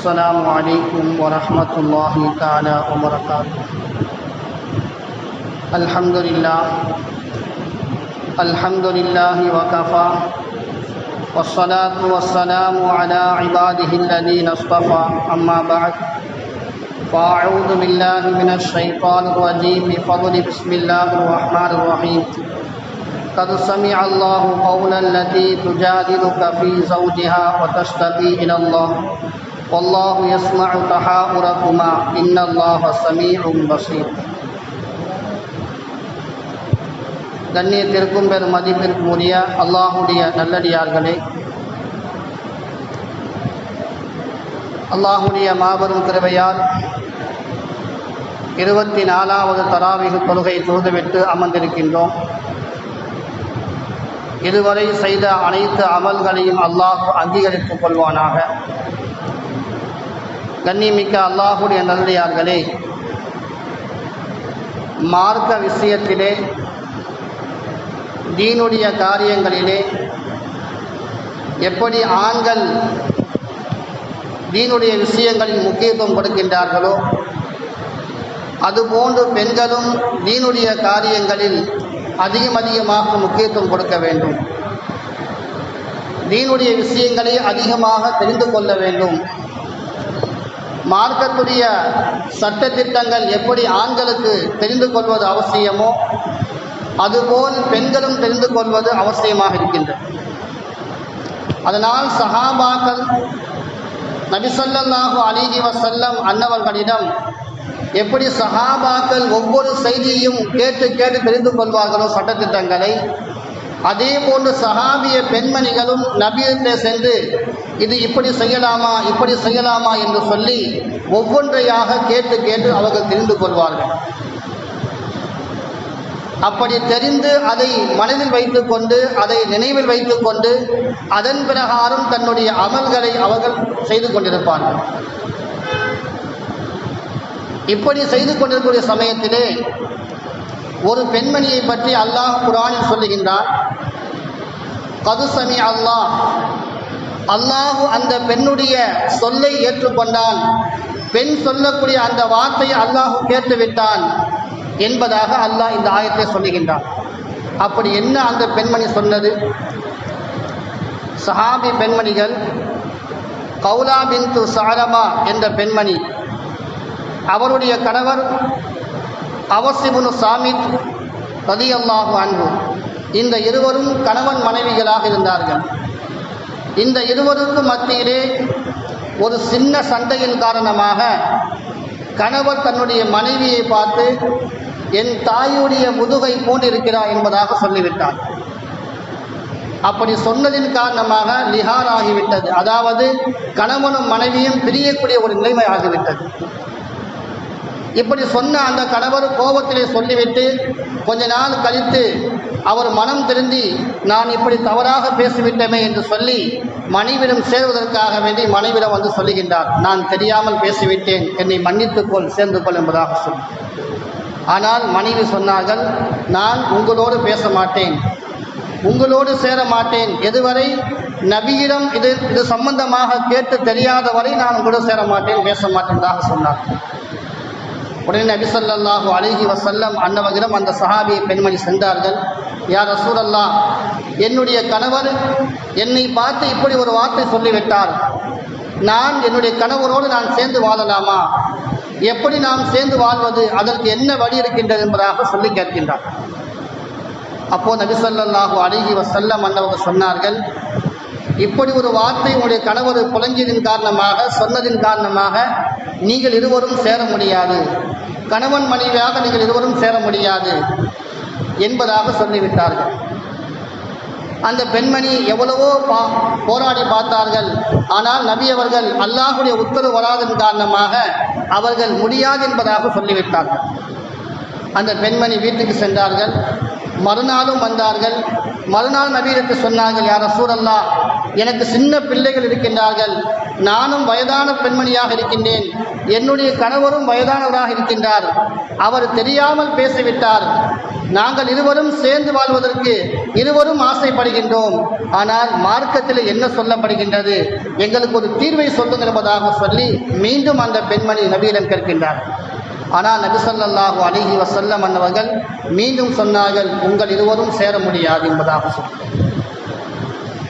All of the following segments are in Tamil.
السلام عليكم ورحمة الله تعالى وبركاته. الحمد لله الحمد لله وكفى، والصلاة والسلام على عباده الذين اصطفى، أما بعد، فأعوذ بالله من الشيطان الرجيم، بفضل بسم الله الرحمن الرحيم. قد سمع الله قول التي تجادلك في زوجها وتشتكي إلى الله. والله يسمع تحاوركما إن الله سميع بصير கண்ணியத்திற்கும் பெரும் மதிப்பிற்கும் உரிய அல்லாஹுடைய நல்லடியார்களே அல்லாஹுடைய மாபெரும் கிருபையால் இருபத்தி நாலாவது தராவிக தொழுகை தொழுதுவிட்டு அமர்ந்திருக்கின்றோம் இதுவரை செய்த அனைத்து அமல்களையும் அல்லாஹ் அங்கீகரித்துக் கொள்வானாக கண்ணிமிக்க அல்லாஹுடைய நல்லடியார்களே மார்க்க விஷயத்திலே தீனுடைய காரியங்களிலே எப்படி ஆண்கள் தீனுடைய விஷயங்களில் முக்கியத்துவம் கொடுக்கின்றார்களோ அதுபோன்று பெண்களும் தீனுடைய காரியங்களில் அதிகம் அதிகமாக முக்கியத்துவம் கொடுக்க வேண்டும். தீனுடைய விஷயங்களை அதிகமாக தெரிந்து கொள்ள வேண்டும். மார்க்கத்துடைய சட்டத்திட்டங்கள் எப்படி ஆண்களுக்கு தெரிந்து கொள்வது அவசியமோ அதுபோல் பெண்களும் தெரிந்து கொள்வது அவசியமாக இருக்கின்றது. அதனால் சஹாபாக்கள் நபிசல்லாஹு அலிஹி வசல்லம் அன்னவர்களிடம் எப்படி சஹாபாக்கள் ஒவ்வொரு செய்தியையும் கேட்டு கேட்டு தெரிந்து கொள்வார்களோ சட்டத்திட்டங்களை அதே போன்று சஹாபிய பெண்மணிகளும் நபியிட்ட சென்று இது இப்படி செய்யலாமா இப்படி செய்யலாமா? என்று சொல்லி ஒவ்வொன்றையாக கேட்டு கேட்டு அவர்கள் தெரிந்து கொள்வார்கள். அப்படி தெரிந்து அதை மனதில் வைத்துக்கொண்டு அதை நினைவில் வைத்துக்கொண்டு அதன் பிரகாரம் தன்னுடைய அமல்களை அவர்கள் செய்து கொண்டிருப்பார்கள். இப்படி செய்து கொண்டிருக்கக்கூடிய சமயத்திலே ஒரு பெண்மணியை பற்றி அல்லாஹ் குரானில் சொல்லுகின்றான். கதுசமி அல்லாஹ். அல்லாஹு அந்த பெண்ணுடைய சொல்லை ஏற்றுக்கொண்டான். பெண் சொல்லக்கூடிய அந்த வார்த்தையை அல்லாஹு கேட்டுவிட்டான் என்பதாக அல்லாஹ் இந்த ஆயத்தை சொல்லுகின்றான். அப்படி என்ன அந்த பெண்மணி சொன்னது? சஹாபி பெண்மணிகள் கௌலா பிந்து சாரமா என்ற பெண்மணி அவருடைய கணவர் அவசிபுனு சாமித் ரதி அல்லாஹு அன்பு இந்த இருவரும் கணவன் மனைவிகளாக இருந்தார்கள். இந்த இருவருக்கும் மத்தியிலே ஒரு சின்ன சண்டையின் காரணமாக கணவர் தன்னுடைய மனைவியை பார்த்து என் தாயுடைய முதுகை போன்றிருக்கிறார் என்பதாக சொல்லிவிட்டார். அப்படி சொன்னதின் காரணமாக லிஹார் ஆகிவிட்டது அதாவது கணவனும் மனைவியும் பிரியக்கூடிய ஒரு நிலைமை ஆகிவிட்டது இப்படி சொன்ன அந்த கணவர் கோபத்திலே சொல்லிவிட்டு கொஞ்ச நாள் கழித்து அவர் மனம் திருந்தி நான் இப்படி தவறாக பேசிவிட்டமே என்று சொல்லி மனைவிடம் சேருவதற்காக வேண்டி மனைவிடம் வந்து சொல்லுகின்றார். நான் தெரியாமல் பேசிவிட்டேன். என்னை மன்னித்துக்கொள் சேர்ந்து கொள் என்பதாக சொல். ஆனால் மனைவி சொன்னார்கள் நான் உங்களோடு பேச மாட்டேன். உங்களோடு சேர மாட்டேன். எதுவரை நபியிடம் இது இது சம்பந்தமாக கேட்டு தெரியாத வரை நான் உங்களோடு சேர மாட்டேன் பேச மாட்டேன்றதாக சொன்னார். உடனே நபி சொல்லாஹு அழகி வசல்லம் அன்னவகிடம் அந்த சஹாபியை பெண்மணி சென்றார்கள். யார் ரசூலல்லா என்னுடைய கணவர் என்னை பார்த்து இப்படி ஒரு வார்த்தை சொல்லிவிட்டார். நான் என்னுடைய கணவரோடு நான் சேர்ந்து வாழலாமா? எப்படி நாம் சேர்ந்து வாழ்வது? அதற்கு என்ன வழி இருக்கின்றது என்பதாக சொல்லி கேட்கின்றார். அப்போ நபிசல்லாஹு அழகி வசல்லம் அன்னவர்கள் சொன்னார்கள் இப்படி ஒரு வார்த்தை உங்களுடைய கணவர் புலங்கியதின் காரணமாக சொன்னதின் காரணமாக நீங்கள் இருவரும் சேர முடியாது. கணவன் மனைவியாக நீங்கள் இருவரும் சேர முடியாது என்பதாக சொல்லிவிட்டார்கள். அந்த பெண்மணி எவ்வளவோ பா போராடி பார்த்தார்கள். ஆனால் நபி அவர்கள் அல்லாஹுடைய உத்தரவு வராதன் காரணமாக அவர்கள் முடியாது என்பதாக சொல்லிவிட்டார்கள். அந்த பெண்மணி வீட்டுக்கு சென்றார்கள். மறுநாளும் வந்தார்கள். மறுநாள் நபீருக்கு சொன்னார்கள் யார் சூரல்லா எனக்கு சின்ன பிள்ளைகள் இருக்கின்றார்கள். நானும் வயதான பெண்மணியாக இருக்கின்றேன். என்னுடைய கணவரும் வயதானவராக இருக்கின்றார். அவர் தெரியாமல் பேசிவிட்டார். நாங்கள் இருவரும் சேர்ந்து வாழ்வதற்கு இருவரும் ஆசைப்படுகின்றோம். ஆனால் மார்க்கத்தில் என்ன சொல்லப்படுகின்றது? எங்களுக்கு ஒரு தீர்வை சொல்லுங்கள் என்பதாக சொல்லி மீண்டும் அந்த பெண்மணி நபியிடம் கேட்கின்றார். ஆனால் நபிசல்லாஹு அலிஹி வசல்லம் அன்னவர்கள் மீண்டும் சொன்னார்கள் உங்கள் இருவரும் சேர முடியாது என்பதாக சொன்னார்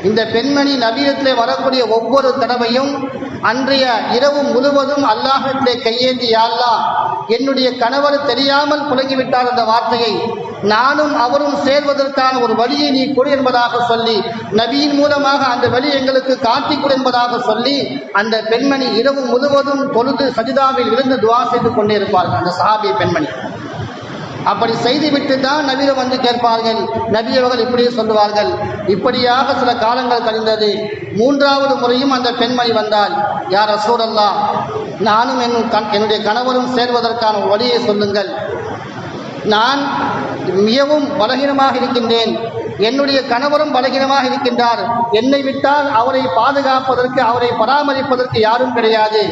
இந்த பெண்மணி நவீனத்தில் வரக்கூடிய ஒவ்வொரு தடவையும் அன்றைய இரவு முழுவதும் அல்லாஹிலே கையேந்தி யாழ்லா என்னுடைய கணவர் தெரியாமல் புலங்கிவிட்டார் அந்த வார்த்தையை நானும் அவரும் சேர்வதற்கான ஒரு வழியை நீ கொடு என்பதாக சொல்லி நபியின் மூலமாக அந்த வழி எங்களுக்கு காட்டி கொடு என்பதாக சொல்லி அந்த பெண்மணி இரவு முழுவதும் தொழுது சஜிதாவில் விழுந்து துவா செய்து கொண்டே இருப்பார்கள். அந்த சஹாபிய பெண்மணி. அப்படி செய்துவிட்டு தான் நபியிடம் வந்து கேட்பார்கள். நபி அவர்கள் இப்படியே சொல்லுவார்கள். இப்படியாக சில காலங்கள் கழிந்தது. மூன்றாவது முறையும் அந்த பெண்மணி வந்தால் யார் அசூரல்லா நானும் என் கண் என்னுடைய கணவரும் சேர்வதற்கான வழியை சொல்லுங்கள். நான் மிகவும் பலகீனமாக இருக்கின்றேன். என்னுடைய கணவரும் பலகீனமாக இருக்கின்றார். என்னை விட்டால் அவரை பாதுகாப்பதற்கு அவரை பராமரிப்பதற்கு யாரும் கிடையாது.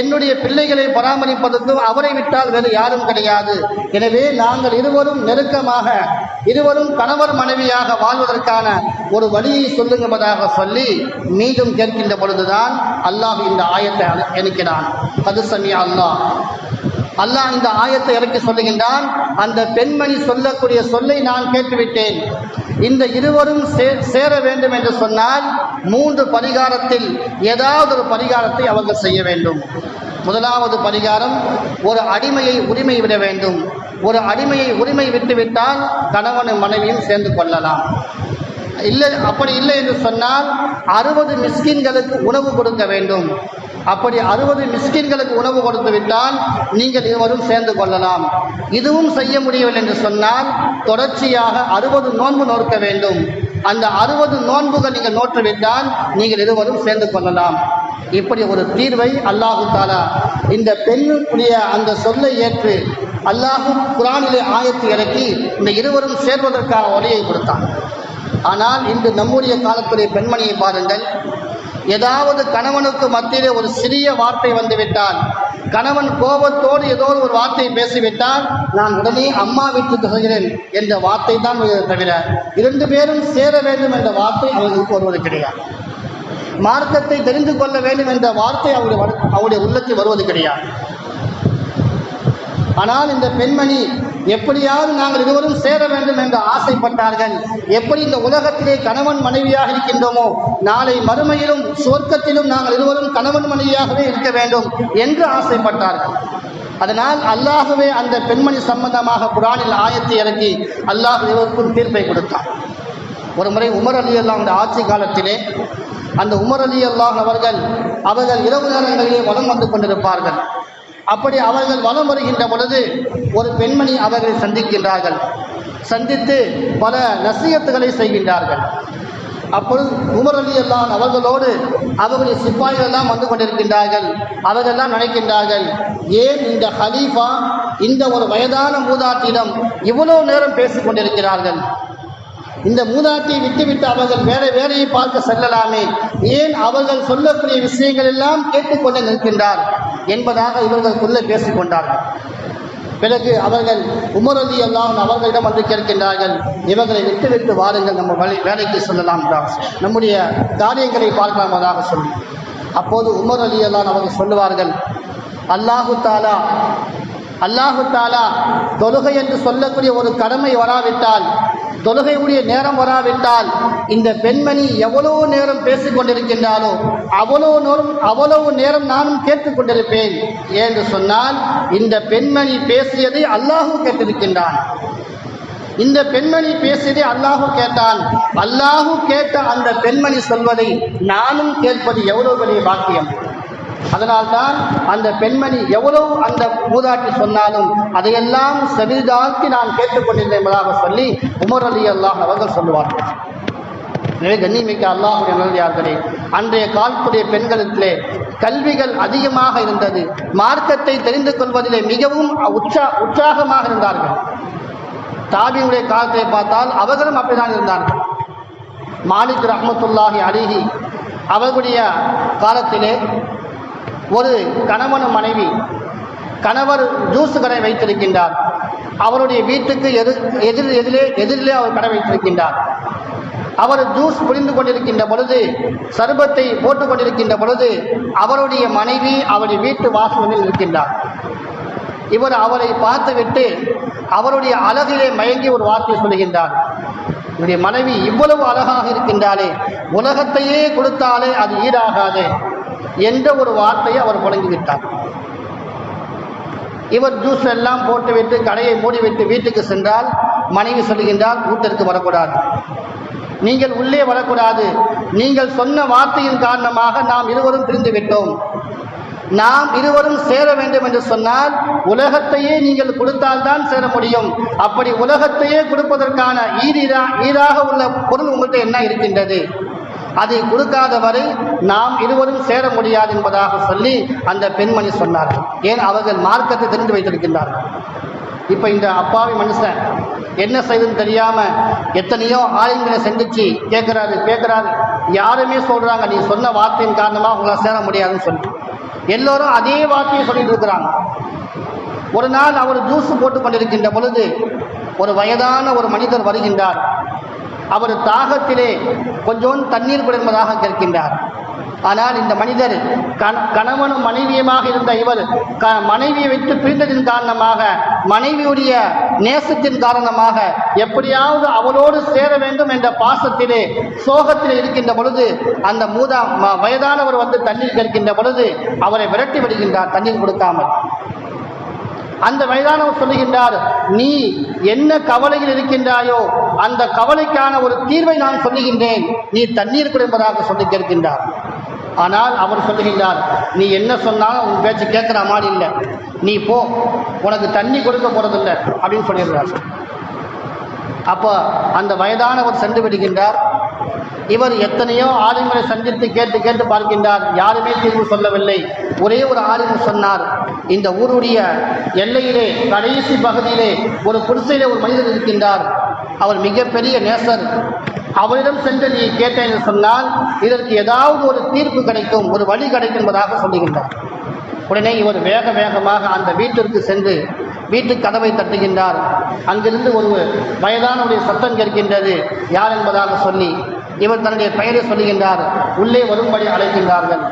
என்னுடைய பிள்ளைகளை பராமரிப்பதற்கும் அவரை விட்டால் வேறு யாரும் கிடையாது. எனவே நாங்கள் இருவரும் நெருக்கமாக இருவரும் கணவர் மனைவியாக வாழ்வதற்கான ஒரு வழியை சொல்லுங்கப்பதாக சொல்லி மீண்டும் கேட்கின்ற பொழுதுதான் அல்லாஹ் இந்த ஆயத்தை இணைக்கிறான் அது சமி அல்லாஹ். அல்லாஹ் இந்த ஆயத்தை இறக்கி சொல்லுகின்றான். அந்த பெண்மணி சொல்லக்கூடிய சொல்லை நான் கேட்டுவிட்டேன். இந்த இருவரும் சேர வேண்டும் என்று சொன்னால் மூன்று பரிகாரத்தில் ஏதாவது ஒரு பரிகாரத்தை அவர்கள் செய்ய வேண்டும். முதலாவது பரிகாரம் ஒரு அடிமையை உரிமை விட வேண்டும். ஒரு அடிமையை உரிமை விட்டுவிட்டால் கணவனும் மனைவியும் சேர்ந்து கொள்ளலாம். இல்லை அப்படி இல்லை என்று சொன்னால் அறுபது மிஸ்கின்களுக்கு உணவு கொடுக்க வேண்டும். அப்படி அறுபது மிஸ்கின்களுக்கு உணவு கொடுத்து விட்டால் நீங்கள் இருவரும் சேர்ந்து கொள்ளலாம். இதுவும் செய்ய முடியவில்லை என்று சொன்னால் தொடர்ச்சியாக அறுபது நோன்பு நோக்க வேண்டும். அந்த அறுபது நோன்புகள் நீங்கள் நோற்றுவிட்டால் நீங்கள் இருவரும் சேர்ந்து கொள்ளலாம். இப்படி ஒரு தீர்வை அல்லாஹு தாலா இந்த பெண்ணுடைய அந்த சொல்லை ஏற்று அல்லாஹு குரானிலே ஆயத்து இறக்கி இந்த இருவரும் சேர்வதற்கான வழியை கொடுத்தான். ஆனால் இன்று நம்முடைய காலத்துடைய பெண்மணியை பாருங்கள். ஏதாவது கணவனுக்கு மத்தியிலே ஒரு சிறிய வார்த்தை வந்துவிட்டால் கணவன் கோபத்தோடு ஏதோ ஒரு வார்த்தை பேசிவிட்டால் நான் உடனே அம்மா வீட்டுக்கு செல்கிறேன் என்ற வார்த்தை தான் தவிர இரண்டு பேரும் சேர வேண்டும் என்ற வார்த்தை அவர்களுக்கு வருவது கிடையாது. மார்க்கத்தை தெரிந்து கொள்ள வேண்டும் என்ற வார்த்தை அவருடைய அவருடைய உள்ளத்தில் வருவது கிடையாது. ஆனால் இந்த பெண்மணி எப்படியாவது நாங்கள் இருவரும் சேர வேண்டும் என்று ஆசைப்பட்டார்கள். எப்படி இந்த உலகத்திலே கணவன் மனைவியாக இருக்கின்றோமோ நாளை மறுமையிலும் சொர்க்கத்திலும் நாங்கள் இருவரும் கணவன் மனைவியாகவே இருக்க வேண்டும் என்று ஆசைப்பட்டார்கள். அதனால் அல்லாஹுவே அந்த பெண்மணி சம்பந்தமாக குரானில் ஆயத்தை இறக்கி அல்லாஹ் இருவருக்கும் தீர்ப்பை கொடுத்தான். ஒரு முறை உமர் அலி அல்லாஹ் அந்த ஆட்சி காலத்திலே அந்த உமர் அலி அல்லாஹ் அவர்கள் அவர்கள் இரவு நேரங்களிலே வளம் வந்து கொண்டிருப்பார்கள். அப்படி அவர்கள் வலம் வருகின்ற பொழுது ஒரு பெண்மணி அவர்களை சந்திக்கின்றார்கள். சந்தித்து பல நசியத்துகளை செய்கின்றார்கள். அப்பொழுது உமர் அலி அவர்களோடு அவர்களுடைய சிப்பாய்கள் எல்லாம் வந்து கொண்டிருக்கின்றார்கள். அவர்களெல்லாம் நினைக்கின்றார்கள் ஏன் இந்த ஹலீஃபா இந்த ஒரு வயதான மூதாட்டியிடம் இவ்வளவு நேரம் பேசிக் கொண்டிருக்கிறார்கள்? இந்த மூதாட்டியை விட்டுவிட்டு அவர்கள் வேற வேலையை பார்க்க செல்லலாமே. ஏன் அவர்கள் சொல்லக்கூடிய விஷயங்கள் எல்லாம் கேட்டுக்கொண்டு நிற்கின்றார்? என்பதாக இவர்களுக்குள்ளே பேசிக் கொண்டார்கள். பிறகு அவர்கள் உமர் அலி அவர்களிடம் வந்து கேட்கின்றார்கள் இவர்களை விட்டுவிட்டு வாருங்கள் நம்ம வழி வேலைக்கு செல்லலாம் நம்முடைய காரியங்களை பார்க்கலாமதாக சொல்லி. அப்போது உமர் அலி எல்லாம் அவர்கள் சொல்லுவார்கள் அல்லாஹு தாலா அல்லாஹு தாலா தொழுகை என்று சொல்லக்கூடிய ஒரு கடமை வராவிட்டால் தொழுகையுடைய நேரம் வராவிட்டால் இந்த பெண்மணி எவ்வளவு நேரம் பேசிக் கொண்டிருக்கின்றாலோ அவ்வளவு நேரம் அவ்வளவு நேரம் நானும் கேட்டுக் கொண்டிருப்பேன் என்று சொன்னால் இந்த பெண்மணி பேசியதை அல்லாஹும் கேட்டிருக்கின்றான். இந்த பெண்மணி பேசியதை அல்லாஹு கேட்டான். அல்லாஹு கேட்ட அந்த பெண்மணி சொல்வதை நானும் கேட்பது எவ்வளவு பெரிய பாக்கியம்? அதனால்தான் அந்த பெண்மணி எவ்வளவு அந்த மூதாட்டி சொன்னாலும் அதையெல்லாம் செவிதாழ்த்தி நான் கேட்டுக்கொண்டிருந்தேன் என்பதாக சொல்லி உமர் அலி அல்லாஹ் அவர்கள் சொல்லுவார்கள். எனவே கண்ணிமிக்க அல்லாஹுடைய நல்லதார்களே அன்றைய காலத்துடைய பெண்களிலே கல்விகள் அதிகமாக இருந்தது. மார்க்கத்தை தெரிந்து கொள்வதிலே மிகவும் உற்சா உற்சாகமாக இருந்தார்கள். தாபியுடைய காலத்தை பார்த்தால் அவர்களும் அப்படிதான் இருந்தார்கள். மாலிக் ரஹமத்துல்லாஹி அலிஹி அவர்களுடைய காலத்திலே ஒரு கணவன் மனைவி கணவர் ஜூஸ் கடை வைத்திருக்கின்றார். அவருடைய வீட்டுக்கு எதிர் எதிர் எதிரே எதிரிலே அவர் கடை வைத்திருக்கின்றார். அவர் ஜூஸ் புரிந்து கொண்டிருக்கின்ற பொழுது சர்பத்தை போட்டுக் கொண்டிருக்கின்ற பொழுது அவருடைய மனைவி அவருடைய வீட்டு வாசலில் இருக்கின்றார் இவர் அவரை பார்த்துவிட்டு அவருடைய அழகிலே மயங்கி ஒரு வார்த்தை சொல்கின்றார் இவருடைய மனைவி இவ்வளவு அழகாக இருக்கின்றாலே உலகத்தையே கொடுத்தாலே அது ஈடாகாது என்ற ஒரு வார்த்தையை அவர் புழங்கிவிட்டார் இவர் ஜூஸ் எல்லாம் போட்டுவிட்டு கடையை மூடிவிட்டு வீட்டுக்கு சென்றால் மனைவி சொல்கின்றால் வீட்டிற்கு வரக்கூடாது. நீங்கள் உள்ளே வரக்கூடாது. நீங்கள் சொன்ன வார்த்தையின் காரணமாக நாம் இருவரும் பிரிந்து விட்டோம் நாம் இருவரும் சேர வேண்டும் என்று சொன்னால் உலகத்தையே நீங்கள் கொடுத்தால்தான் சேர முடியும். அப்படி உலகத்தையே கொடுப்பதற்கான ஈரீரா ஈராக உள்ள பொருள் உங்கள்கிட்ட என்ன இருக்கின்றது? அதை கொடுக்காத வரை நாம் இருவரும் சேர முடியாது என்பதாக சொல்லி அந்த பெண்மணி சொன்னார்கள். ஏன்? அவர்கள் மார்க்கத்தை தெரிந்து வைத்திருக்கின்றார்கள். இப்போ இந்த அப்பாவி மனுஷன் என்ன செய்யுதுன்னு தெரியாம எத்தனையோ ஆளுங்களை சந்திச்சு கேட்குறாரு கேட்குறாரு யாருமே சொல்றாங்க நீ சொன்ன வார்த்தையின் காரணமாக உங்களால் சேர முடியாதுன்னு சொல்லி. எல்லோரும் அதே வார்த்தையை சொல்லிட்டு இருக்கிறாங்க ஒரு நாள் அவர் ஜூஸ் போட்டு கொண்டிருக்கின்ற பொழுது ஒரு வயதான ஒரு மனிதர் வருகின்றார். அவர் தாகத்திலே கொஞ்சோண்டு தண்ணீர் கூட கேட்கின்றார். ஆனால் இந்த மனிதர் கணவனும் மனைவியுமாக இருந்த இவர் க மனைவியை விட்டு பிரிந்ததின் காரணமாக மனைவியுடைய நேசத்தின் காரணமாக எப்படியாவது அவளோடு சேர வேண்டும் என்ற பாசத்திலே சோகத்திலே இருக்கின்ற பொழுது அந்த மூதா ம- வயதானவர் வந்து தண்ணீர் கேட்கின்ற பொழுது அவரை விரட்டி விடுகின்றார் தண்ணீர் கொடுக்காமல். அந்த வயதானவர் சொல்லுகின்றார் நீ என்ன கவலையில் இருக்கின்றாயோ அந்த கவலைக்கான ஒரு தீர்வை நான் சொல்லுகின்றேன். நீ தண்ணீர் குடிப்பதாக சொல்லி கேட்கின்றார். ஆனால் அவர் சொல்லுகின்றார் நீ என்ன சொன்னாலும் உன் பேச்சு கேட்குற மாதிரி இல்லை. நீ போ உனக்கு தண்ணி கொடுக்க போறதில்லை அப்படின்னு சொல்லிடுறார். அப்போ அந்த வயதானவர் சென்று விடுகின்றார். இவர் எத்தனையோ ஆளுங்களை சந்தித்து கேட்டு கேட்டு பார்க்கின்றார். யாருமே தீர்வு சொல்லவில்லை. ஒரே ஒரு ஆளுநர் சொன்னார். இந்த ஊருடைய எல்லையிலே கடைசி பகுதியிலே ஒரு குடிசையிலே ஒரு மனிதர் இருக்கின்றார். அவர் மிகப்பெரிய நேசர். அவரிடம் சென்று நீ கேட்டேன் என்று சொன்னால் இதற்கு ஏதாவது ஒரு தீர்ப்பு கிடைக்கும் ஒரு வழி கிடைக்கும் என்பதாக சொல்லுகின்றார். உடனே இவர் வேக வேகமாக அந்த வீட்டிற்கு சென்று வீட்டு கதவை தட்டுகின்றார். அங்கிருந்து ஒரு வயதானவருடைய சத்தம் கேட்கின்றது. யார் என்பதாக சொல்லி இவர் தன்னுடைய பெயரை சொல்லுகின்றார். உள்ளே வரும்படி அழைக்கின்றார்கள்.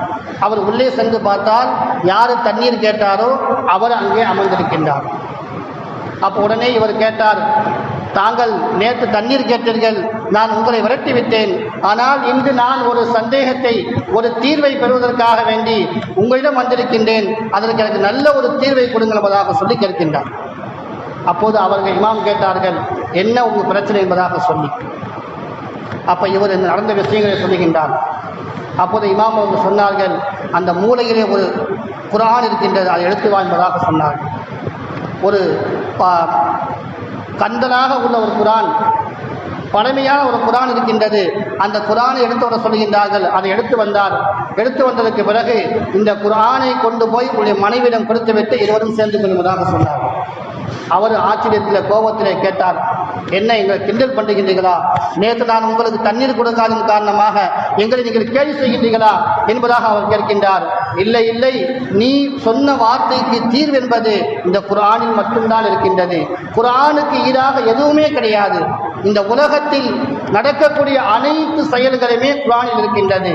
அவர் உள்ளே சென்று பார்த்தால் யார் தண்ணீர் கேட்டாரோ அவர் அங்கே அமர்ந்திருக்கின்றார். அப்போ உடனே இவர் கேட்டார் தாங்கள் நேற்று தண்ணீர் கேட்டீர்கள் நான் உங்களை விரட்டி விட்டேன் ஆனால் இன்று நான் ஒரு சந்தேகத்தை ஒரு தீர்வை பெறுவதற்காக வேண்டி உங்களிடம் வந்திருக்கின்றேன். அதற்கு எனக்கு நல்ல ஒரு தீர்வை கொடுங்கள் என்பதாக சொல்லி கேட்கின்றார். அப்போது அவர்கள் இமாம் கேட்டார்கள் என்ன உங்கள் பிரச்சனை என்பதாக சொல்லி? அப்போ இவர் நடந்த விஷயங்களை சொல்லுகின்றார். அப்போது இமாம் அவர்கள் சொன்னார்கள் அந்த மூலையிலே ஒரு குரான் இருக்கின்றது அதை எடுத்து வா என்பதாக சொன்னார்கள். ஒரு ப- கந்தலாக உள்ள ஒரு குரான் பழமையான ஒரு குரான் இருக்கின்றது. அந்த குரானை எடுத்து வர சொல்கின்றார்கள் அதை எடுத்து வந்தார். எடுத்து வந்ததற்கு பிறகு இந்த குரானை கொண்டு போய் உங்களுடைய மனைவியிடம் கொடுத்துவிட்டு இருவரும் சேர்ந்து கொள்வதாக சொன்னார் அவர் ஆச்சரியத்தில் கோபத்திலே கேட்டார் என்ன எங்களை கிண்டல் பண்ணுகின்றீர்களா நேற்று நான் உங்களுக்கு தண்ணீர் கொடுக்காதன் காரணமாக எங்களை நீங்கள் கேள்வி செய்கின்றீர்களா என்பதாக அவர் கேட்கின்றார். இல்லை இல்லை. நீ சொன்ன வார்த்தைக்கு தீர்வு என்பது இந்த குரானில் மட்டும்தான் இருக்கின்றது. குரானுக்கு ஈடாக எதுவுமே கிடையாது. இந்த உலகத்தில் நடக்கக்கூடிய அனைத்து செயல்களுமே குரானில் இருக்கின்றது.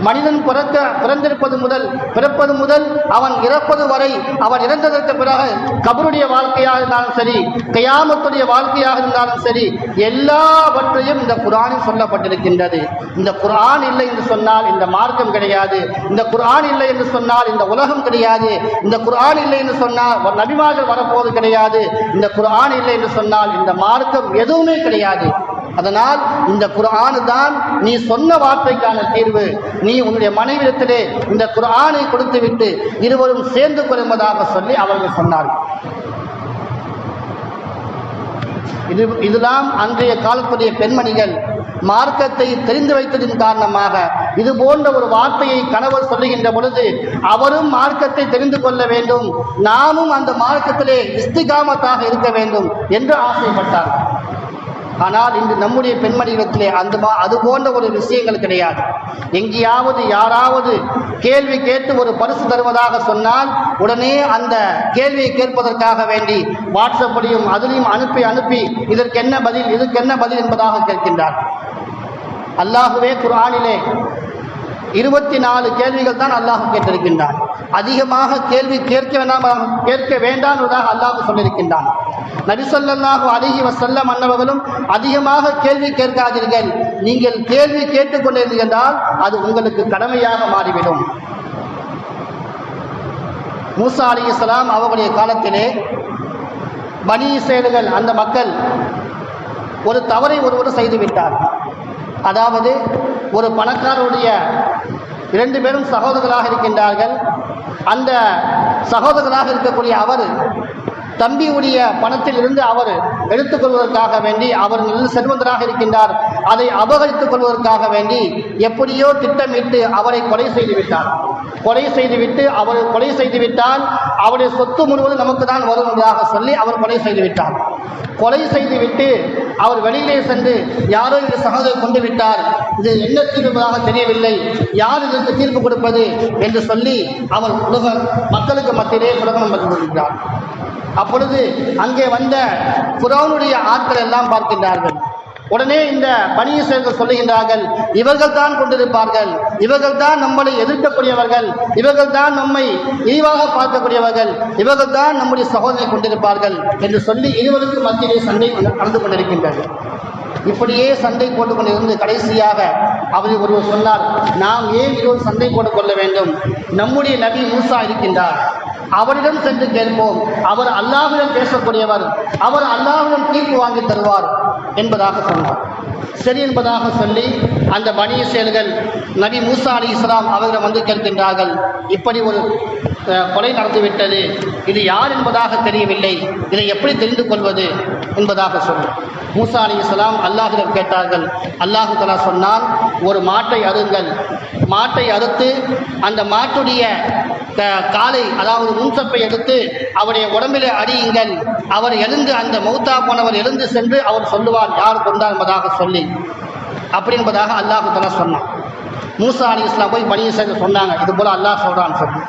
மனிதன் பிறக்க பிறந்திருப்பது முதல் பிறப்பது முதல் அவன் இறப்பது வரை அவன் இறந்ததற்கு பிறகு கபருடைய வாழ்க்கையாக இருந்தாலும் சரி கயாமத்துடைய வாழ்க்கையாக இருந்தாலும் சரி எல்லாவற்றையும் இந்த குரானில் சொல்லப்பட்டிருக்கின்றது. இந்த குரான் இல்லை என்று சொன்னால் இந்த மார்க்கம் கிடையாது. இந்த குரான் இல்லை என்று சொன்னால் இந்த உலகம் கிடையாது. இந்த குரான் இல்லை என்று சொன்னால் நபிமார்கள் வரப்போவது கிடையாது. இந்த குரான் இல்லை என்று சொன்னால் இந்த மார்க்கம் எதுவுமே கிடையாது. அதனால் இந்த குரானு தான் நீ சொன்ன வார்த்தைக்கான தீர்வு. நீ உன்னுடைய மனைவிடத்திலே இந்த குரானை கொடுத்துவிட்டு இருவரும் சேர்ந்து கொள்வதாக சொல்லி அவர்கள் சொன்னார்கள். இது இதுதான் அன்றைய காலத்துடைய பெண்மணிகள் மார்க்கத்தை தெரிந்து வைத்ததின் காரணமாக இது போன்ற ஒரு வார்த்தையை கணவர் சொல்லுகின்ற பொழுது அவரும் மார்க்கத்தை தெரிந்து கொள்ள வேண்டும். நாமும் அந்த மார்க்கத்திலே இஸ்திகாமத்தாக இருக்க வேண்டும் என்று ஆசைப்பட்டார்கள். ஆனால் இன்று நம்முடைய பெண்மணிகளிடத்திலே அந்த மா- அது போன்ற ஒரு விஷயங்கள் கிடையாது. எங்கேயாவது யாராவது கேள்வி கேட்டு ஒரு பரிசு தருவதாக சொன்னால் உடனே அந்த கேள்வியை கேட்பதற்காக வேண்டி வாட்ஸ்அப்படியும் அதிலையும் அனுப்பி அனுப்பி இதற்கு என்ன பதில் இதற்கு என்ன பதில் என்பதாக கேட்கின்றார். அல்லாஹுவே குர்ஆனிலே இருபத்தி நாலு கேள்விகள் தான் அல்லாஹ் கேட்டிருக்கின்றான். அதிகமாக கேள்வி கேட்க வேண்டாம் கேட்க வேண்டாம் என்பதாக அல்லாஹ் சொல்லியிருக்கின்றான். நபிசல்லாஹு அலிஹி வசல்லம் அன்னவர்களும் அதிகமாக கேள்வி கேட்காதீர்கள். நீங்கள் கேள்வி கேட்டுக்கொண்டிருந்தீர்கள் என்றால் அது உங்களுக்கு கடமையாக மாறிவிடும். மூசா அலி இஸ்லாம் அவர்களுடைய காலத்திலே பனி இஸ்ரேலுகள் அந்த மக்கள் ஒரு தவறை ஒருவர் செய்துவிட்டார் அதாவது ஒரு பணக்காரருடைய இரண்டு பேரும் சகோதரர்களாக இருக்கின்றார்கள். அந்த சகோதரர்களாக இருக்கக்கூடிய அவர் தம்பியுடைய பணத்தில் இருந்து அவர் எடுத்துக்கொள்வதற்காக வேண்டி அவர் செல்வந்தராக இருக்கின்றார். அதை அபகரித்துக் கொள்வதற்காக வேண்டி எப்படியோ திட்டமிட்டு அவரை கொலை செய்துவிட்டார் கொலை செய்துவிட்டு அவர் கொலை செய்துவிட்டால் அவருடைய சொத்து முழுவதும் நமக்கு தான் வரும் என்பதாக சொல்லி அவர் கொலை செய்துவிட்டார் கொலை செய்துவிட்டு அவர் வெளியிலே சென்று யாரோ இந்த சகோதரர் கொண்டு விட்டார். இது என்ன தீர்ப்பதாக தெரியவில்லை. யார் இதற்கு தீர்ப்பு கொடுப்பது என்று சொல்லி அவர் உலக மக்களுக்கு மத்தியிலே புலகம் பண்ணி கொள்கிறார். அப்பொழுது அங்கே வந்த புறவனுடைய ஆட்கள் எல்லாம் பார்க்கின்றார்கள். உடனே இந்த பணியை சேர்ந்து சொல்லுகின்றார்கள் இவர்கள் தான் கொண்டிருப்பார்கள். இவர்கள் தான் நம்மளை எதிர்க்கக்கூடியவர்கள். இவர்கள் தான் நம்மை இழிவாக பார்க்கக்கூடியவர்கள். இவர்கள் தான் நம்முடைய சகோதரியை கொண்டிருப்பார்கள் என்று சொல்லி இருவருக்கு மத்தியிலே சண்டை நடந்து கொண்டிருக்கின்றது. இப்படியே சண்டை போட்டுக்கொண்டிருந்து கடைசியாக அவர் ஒருவர் சொன்னார் நாம் ஏன் இருவர் சண்டை போட்டுக் கொள்ள வேண்டும்? நம்முடைய நபி மூசா இருக்கின்றார். அவரிடம் சென்று கேட்போம். அவர் அல்லாவிடம் பேசக்கூடியவர். அவர் அல்லாவிடம் தீர்ப்பு வாங்கி தருவார் என்பதாக சொன்னார். சரி என்பதாக சொல்லி அந்த பனிய செயல்கள் நபி மூசா அலி இஸ்லாம் அவர்களிடம் வந்து கேட்கின்றார்கள். இப்படி ஒரு கொலை நடந்துவிட்டது. இது யார் என்பதாக தெரியவில்லை. இதை எப்படி தெரிந்து கொள்வது என்பதாக சொன்னார். மூசா அலி இஸ்லாம் அல்லாஹிடம் கேட்டார்கள். அல்லாஹு தலா சொன்னான் ஒரு மாட்டை அருங்கள் மாட்டை அறுத்து அந்த மாட்டுடைய காலை அதாவது முன்சப்பை எடுத்து அவருடைய உடம்பிலே அடியுங்கள் அவர் எழுந்து அந்த மௌத்தா போனவர் எழுந்து சென்று அவர் சொல்லுவார் யார் கொண்டார் என்பதாக சொல்லி. அப்படி என்பதாக அல்லாஹு தலா சொன்னான். மூசா அலி இஸ்லாம் போய் பணியை செய்து சொன்னாங்க. இது போல அல்லாஹ் சொல்கிறான்னு சொல்லி.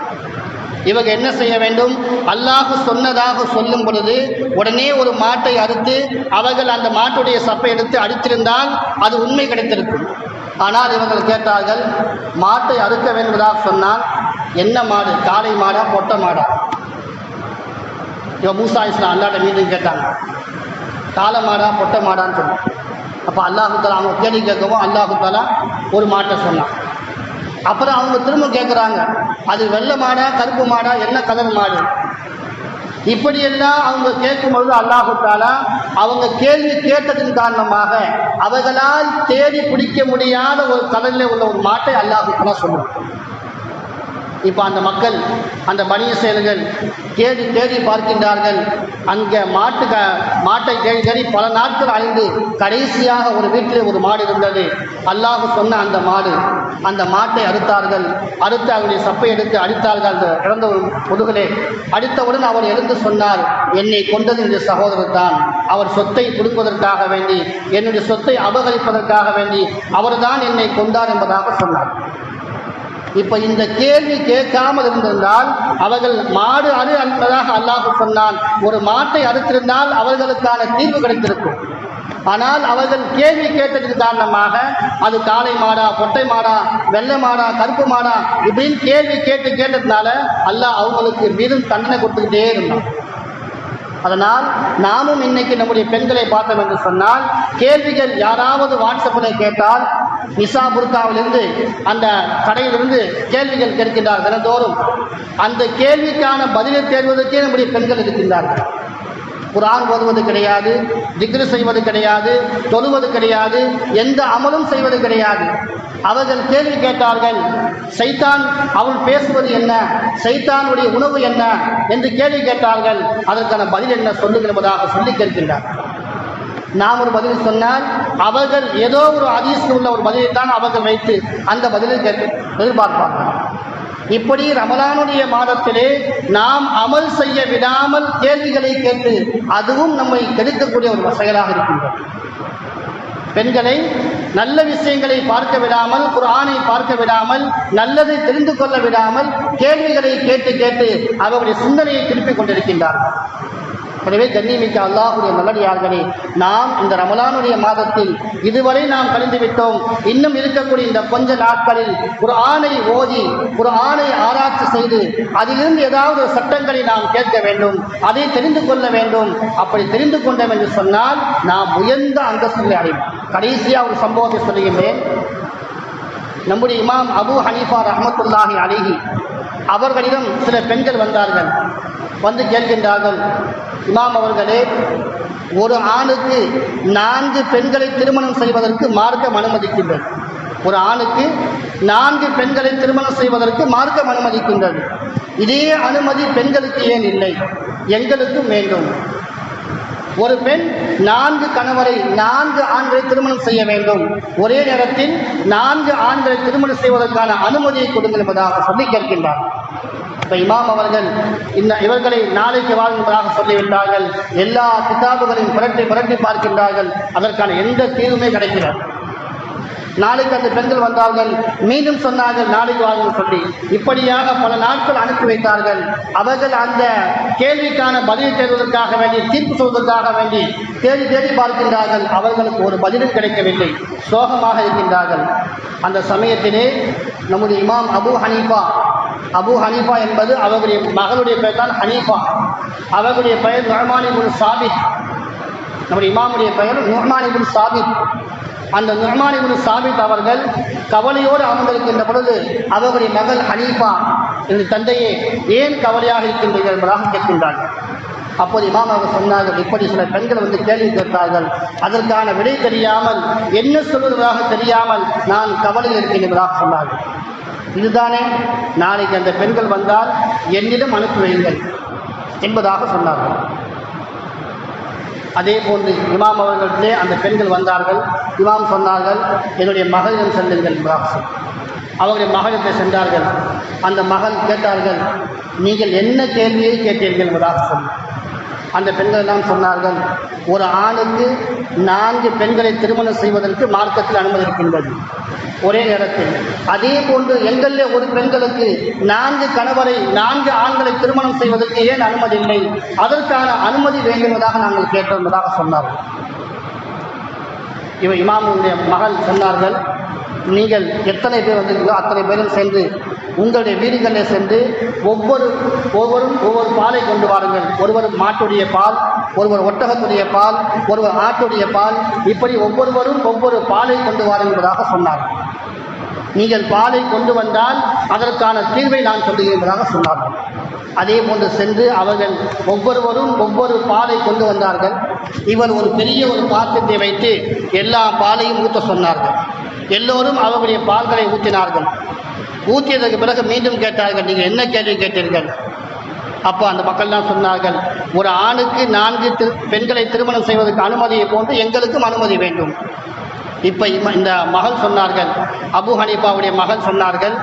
இவங்க என்ன செய்ய வேண்டும்? அல்லாஹு சொன்னதாக சொல்லும் பொழுது உடனே ஒரு மாட்டை அறுத்து அவர்கள் அந்த மாட்டுடைய சப்பை எடுத்து அடித்திருந்தால் அது உண்மை கிடைத்திருக்கும். ஆனால் இவர்கள் கேட்டார்கள் மாட்டை அறுக்க வேண்டுவதாக சொன்னால் என்ன மாடு? காளை மாடா பொட்டை மாடா? இவன் மூசா இஸ்லாம் அல்லாட்ட மீண்டும் கேட்டாங்க. காளை மாடா பொட்டை மாடான்னு சொன்னான் அப்போ அல்லாஹு தாலா அவங்க கேள்வி கேட்கவும் அல்லாஹுத்தாலா ஒரு மாட்டை சொன்னான். அப்புறம் அவங்க திரும்ப கேட்குறாங்க அது வெள்ளை மாடா கருப்பு மாடா என்ன கலர் மாடு? இப்படியெல்லாம் அவங்க கேட்கும்பொழுது அல்லாஹு தாலா அவங்க கேள்வி கேட்டதன் காரணமாக அவர்களால் தேடி பிடிக்க முடியாத ஒரு கடலில் உள்ள ஒரு மாட்டை அல்லாஹு தாலா சொல்லுவாங்க இப்போ அந்த மக்கள் அந்த பணிய செயல்கள் தேடி தேடி பார்க்கின்றார்கள். அங்கே மாட்டு க மாட்டை தேடி தேடி பல நாட்கள் அழிந்து கடைசியாக ஒரு வீட்டில் ஒரு மாடு இருந்தது. அல்லாஹ் சொன்ன அந்த மாடு அந்த மாட்டை அறுத்தார்கள். அறுத்து அவருடைய சப்பை எடுத்து அடித்தார்கள் அந்த இறந்த ஒரு முதுகலே. அடித்தவுடன் அவர் எழுந்து சொன்னார் என்னை கொண்டது என்னுடைய சகோதரர் தான். அவர் சொத்தை கொடுப்பதற்காக வேண்டி என்னுடைய சொத்தை அபகரிப்பதற்காக வேண்டி அவர்தான் என்னை கொண்டார் என்பதாக சொன்னார். இப்ப இந்த கேள்வி கேட்காமல் இருந்திருந்தால் அவர்கள் மாடு அறு அன்பதாக அல்லாஹ் சொன்னான். ஒரு மாட்டை அறுத்திருந்தால் அவர்களுக்கான தீர்வு கிடைத்திருக்கும். ஆனால் அவர்கள் கேள்வி கேட்டதற்கு காரணமாக அது காளை மாடா பொட்டை மாடா வெள்ளை மாடா கருப்பு மாடா இப்படின்னு கேள்வி கேட்டு கேட்டதுனால அல்லாஹ் அவங்களுக்கு மீதும் தண்டனை கொடுத்துக்கிட்டே இருந்தான். அதனால் நாமும் இன்னைக்கு நம்முடைய பெண்களை பார்த்தோம் என்று சொன்னால் கேள்விகள் யாராவது வாட்ஸ்அப்பில் கேட்டால் நிசா புர்காவிலிருந்து அந்த கடையிலிருந்து கேள்விகள் கேட்கின்றார் தினந்தோறும். அந்த கேள்விக்கான பதிலை தேர்வதற்கே நம்முடைய பெண்கள் இருக்கின்றார்கள். குரான் ஓதுவது கிடையாது திக்ரு செய்வது கிடையாது தொழுவது கிடையாது எந்த அமலும் செய்வது கிடையாது. அவர்கள் கேள்வி கேட்டார்கள் சைத்தான் அவள் பேசுவது என்ன? சைத்தானுடைய உணவு என்ன? என்று கேள்வி கேட்டார்கள். அதற்கான பதில் என்ன சொல்லுகிறதாக சொல்லி கேட்கின்றார். நாம் ஒரு பதில் சொன்னால் அவர்கள் ஏதோ ஒரு அதிசயம் உள்ள ஒரு பதிலை தான் அவர்கள் வைத்து அந்த பதிலை எதிர்பார்ப்பார்கள். இப்படி ரமலானுடைய மாதத்திலே நாம் அமல் செய்ய விடாமல் கேள்விகளை கேட்டு அதுவும் நம்மை கெடுக்கக்கூடிய ஒரு செயலாக இருக்கின்றது. பெண்களை நல்ல விஷயங்களை பார்க்க விடாமல் குரானை பார்க்க விடாமல் நல்லதை தெரிந்து கொள்ள விடாமல் கேள்விகளை கேட்டு கேட்டு அவருடைய சிந்தனையை திருப்பிக் கொண்டிருக்கின்றார்கள். எனவே கண்ணியமிக்க அல்லாஹுடைய நல்லடியார்களே நாம் இந்த ரமலானுடைய மாதத்தில் இதுவரை நாம் கழிந்து விட்டோம். இன்னும் இருக்கக்கூடிய இந்த கொஞ்ச நாட்களில் ஒரு ஆணை ஓதி ஒரு ஆணை ஆராய்ச்சி செய்து அதிலிருந்து ஏதாவது ஒரு சட்டங்களை நாம் கேட்க வேண்டும் அதை தெரிந்து கொள்ள வேண்டும். அப்படி தெரிந்து கொண்டோம் என்று சொன்னால் நாம் உயர்ந்த அந்தஸ்துகளை அடைவோம். கடைசியாக ஒரு சம்பவத்தை சொல்லுகின்றேன். நம்முடைய இமாம் அபு ஹனீஃபா ரஹமத்துல்லாஹி அலிஹி அவர்களிடம் சில பெண்கள் வந்தார்கள். வந்து கேட்கின்றார்கள். இமாம் அவர்களே ஒரு ஆணுக்கு நான்கு பெண்களை திருமணம் செய்வதற்கு மார்க்கம் அனுமதிக்கின்றது. ஒரு ஆணுக்கு நான்கு பெண்களை திருமணம் செய்வதற்கு மார்க்கம் அனுமதிக்கின்றது. இதே அனுமதி பெண்களுக்கு ஏன் இல்லை? எங்களுக்கும் வேண்டும். ஒரு பெண் நான்கு கணவரை நான்கு ஆண்களை திருமணம் செய்ய வேண்டும். ஒரே நேரத்தில் நான்கு ஆண்களை திருமணம் செய்வதற்கான அனுமதியை கொடுங்கள் என்பதாக சொல்லி கேட்கின்றார் இப்போ இமாம் அவர்கள் இந்த இவர்களை நாளைக்கு வாழ்வதாக சொல்லிவிட்டார்கள். எல்லா கிதாபுகளையும் புரட்டி புரட்டி பார்க்கின்றார்கள். அதற்கான எந்த தீர்வுமே கிடைக்கிறது நாளைக்கு அந்த பெண்கள் வந்தார்கள். மீண்டும் சொன்னார்கள் நாளைக்கு வாங்க சொல்லி. இப்படியாக பல நாட்கள் அனுப்பி வைத்தார்கள். அவர்கள் அந்த கேள்விக்கான பதிலை தேடுவதற்காக வேண்டி தீர்ப்பு சொல்வதற்காக வேண்டி தேடி தேடி பார்க்கின்றார்கள். அவர்களுக்கு ஒரு பதிலும் கிடைக்கவில்லை. சோகமாக இருக்கின்றார்கள். அந்த சமயத்திலே நம்முடைய இமாம் அபு ஹனீஃபா அபு ஹனீஃபா என்பது அவருடைய மகளுடைய பெயர் தான் ஹனீஃபா. அவருடைய பெயர் நுர்மானிபுல் சாபித். நம்முடைய இமாமுடைய பெயர் நுர்மானிபுல் சாபித். அந்த நுர்மானிபுல் சாபித் அவர்கள் கவலையோடு அமர்ந்திருக்கின்ற பொழுது அவருடைய மகள் ஹனீஃபா இந்த தந்தையே ஏன் கவலையாக இருக்கின்றீர்கள் என்பதாக கேட்கின்றார்கள். அப்போது இமாம் அவர் சொன்னார்கள் இப்படி சில பெண்கள் வந்து கேள்வி கேட்டார்கள் அதற்கான விடை தெரியாமல் என்ன சொல்வதாக தெரியாமல் நான் கவலையில் இருக்கின்றதாக சொன்னார்கள். இதுதானே? நாளைக்கு அந்த பெண்கள் வந்தால் என்னிடம் அனுப்பி வையுங்கள் என்பதாக சொன்னார்கள். அதே போன்று இமாம் அவர்களிடத்திலே அந்த பெண்கள் வந்தார்கள். இமாம் சொன்னார்கள் என்னுடைய மகளிடம் செல்லுங்கள் என்பதாக அவருடைய மகளிடத்தை சென்றார்கள். அந்த மகள் கேட்டார்கள் நீங்கள் என்ன கேள்வியை கேட்டீர்கள்? என்பதாக சொன்னார் அந்த பெண்கள் எல்லாம் சொன்னார்கள் ஒரு ஆணுக்கு நான்கு பெண்களை திருமணம் செய்வதற்கு மார்க்கத்தில் அனுமதி இருக்கின்றது. ஒரே நேரத்தில். அதே போன்று எங்களிலே ஒரு பெண்களுக்கு நான்கு கணவரை நான்கு ஆண்களை திருமணம் செய்வதற்கு ஏன் அனுமதி இல்லை? அதற்கான அனுமதி வேண்டுவதாக நாங்கள் கேட்டிருந்ததாக சொன்னார்கள். இவ இமாமுடைய மகள் சொன்னார்கள் நீங்கள் எத்தனை பேர் வந்திருக்கீங்களோ அத்தனை பேரும் சென்று உங்களுடைய வீடுகளில் சென்று ஒவ்வொரு ஒவ்வொரும் ஒவ்வொரு பாலை கொண்டு வாருங்கள். ஒருவர் மாட்டுடைய பால் ஒருவர் ஒட்டகத்துடைய பால் ஒருவர் ஆட்டுடைய பால் இப்படி ஒவ்வொருவரும் ஒவ்வொரு பாலை கொண்டு வாருங்கிறதாக என்பதாக சொன்னார்கள் நீங்கள் பாலை கொண்டு வந்தால் அதற்கான தீர்வை நான் சொல்லுகிறேன் சொன்னார்கள் அதே போன்று சென்று அவர்கள் ஒவ்வொருவரும் ஒவ்வொரு பாலை கொண்டு வந்தார்கள். இவர் ஒரு பெரிய ஒரு பாத்திரத்தை வைத்து எல்லா பாலையும் ஊற்ற சொன்னார்கள். எல்லோரும் அவர்களுடைய பால்களை ஊற்றினார்கள். ஊற்றியதற்கு பிறகு மீண்டும் கேட்டார்கள். நீங்கள் என்ன கேள்வி கேட்டீர்கள்? அப்போ அந்த மக்கள்லாம் சொன்னார்கள் ஒரு ஆணுக்கு நான்கு திரு பெண்களை திருமணம் செய்வதற்கு அனுமதியை போன்று எங்களுக்கும் அனுமதி வேண்டும். இப்போ இந்த மகள் சொன்னார்கள் அபு ஹனீஃபாவுடைய மகள் சொன்னார்கள்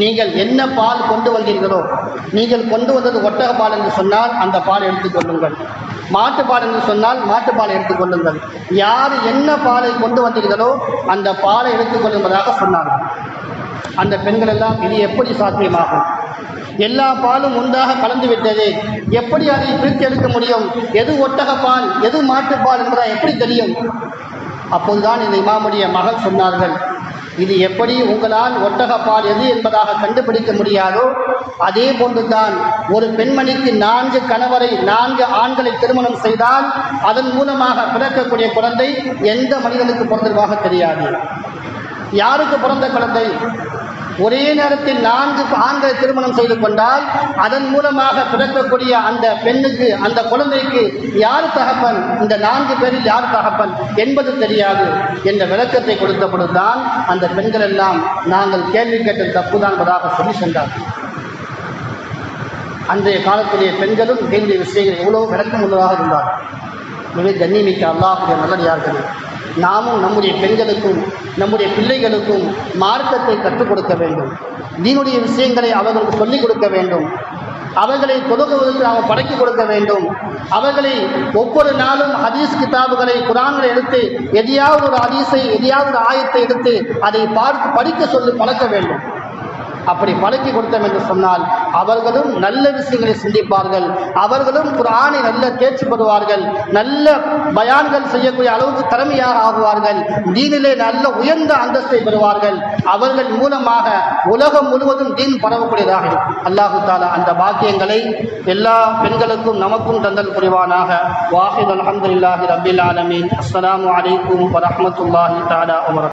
நீங்கள் என்ன பால் கொண்டு வந்தீர்களோ நீங்கள் கொண்டு வந்தது ஒட்டக பால் என்று சொன்னால் அந்த பால் எடுத்துக்கொள்ளுங்கள் மாட்டுப்பால் என்று சொன்னால் மாட்டுப்பால் எடுத்துக்கொள்ளுங்கள் யார் என்ன பாலை கொண்டு வந்தீர்களோ அந்த பாலை எடுத்துக்கொள்ளுவதாக சொன்னார்கள். அந்த பெண்கள் எல்லாம் இது எப்படி சாத்தியமாகும்? எல்லா பாலும் ஒன்றாக கலந்து விட்டது. எப்படி அதை பிரித்து எடுக்க முடியும்? எது ஒட்டக பால் எது மாட்டுப்பால் என்பதா எப்படி தெரியும்? அப்போதுதான் இந்த இமாமுடைய மகள் சொன்னார்கள். இது எப்படி உங்களால் ஒட்டக பால் எது என்பதாக கண்டுபிடிக்க முடியாதோ அதே போன்றுதான் ஒரு பெண்மணிக்கு நான்கு கணவரை நான்கு ஆண்களை திருமணம் செய்தால் அதன் மூலமாக பிறக்கக்கூடிய குழந்தை எந்த மனிதனுக்கு பிறந்ததாக தெரியாது. யாருக்கு பிறந்த குழந்தை? ஒரே நேரத்தில் நான்கு ஆண்களை திருமணம் செய்து கொண்டால் அதன் மூலமாக பிறக்கக்கூடிய அந்த பெண்ணுக்கு அந்த குழந்தைக்கு யார் தகப்பன்? இந்த நான்கு பேரில் யார் தகப்பன் என்பது தெரியாது என்ற விளக்கத்தை கொடுத்த பொழுதுதான் அந்த பெண்கள் எல்லாம் நாங்கள் கேள்வி கேட்டது தப்புதான் என்பதாக சொல்லி சென்றார்கள். அன்றைய காலத்திலே பெண்களும் இந்த விஷயங்கள் எவ்வளவு விளக்கம் உள்ளதாக இருந்தார் எனவே கண்ணியமிக்க அல்லாஹுடைய நல்லடியார்களே. நாமும் நம்முடைய பெண்களுக்கும் நம்முடைய பிள்ளைகளுக்கும் மார்க்கத்தை கற்றுக் கொடுக்க வேண்டும். தீனுடைய விஷயங்களை அவர்களுக்கு சொல்லிக் கொடுக்க வேண்டும். அவர்களை தொழுகுவதற்கு நாம் படைக்கி கொடுக்க வேண்டும். அவர்களை ஒவ்வொரு நாளும் ஹதீஸ் கிதாபுகளை குரான்களை எடுத்து எதையாவது ஒரு ஹதீஸை எதையாவது ஒரு ஆயத்தை எடுத்து அதை பார்த்து படிக்க சொல்லி பழக்க வேண்டும். அப்படி பழக்கி கொடுத்தோம் என்று சொன்னால் அவர்களும் நல்ல விஷயங்களை சிந்திப்பார்கள். அவர்களும் குரானை நல்ல தேர்ச்சி பெறுவார்கள் நல்ல பயான்கள் செய்யக்கூடிய அளவுக்கு திறமையாக ஆகுவார்கள். தீனிலே நல்ல உயர்ந்த அந்தஸ்தை பெறுவார்கள். அவர்கள் மூலமாக உலகம் முழுவதும் தீன் பரவக்கூடியதாக இருக்கும். அல்லாஹு தாலா அந்த பாக்கியங்களை எல்லா பெண்களுக்கும் நமக்கும் தந்தல் புரிவானாக. வாஹித் அலமதுல்லாஹி ரபில் ஆலமீன். அஸ்லாம் வலைக்கும் வரமத்துல்லாஹி தாலா வபரகாத்துஹு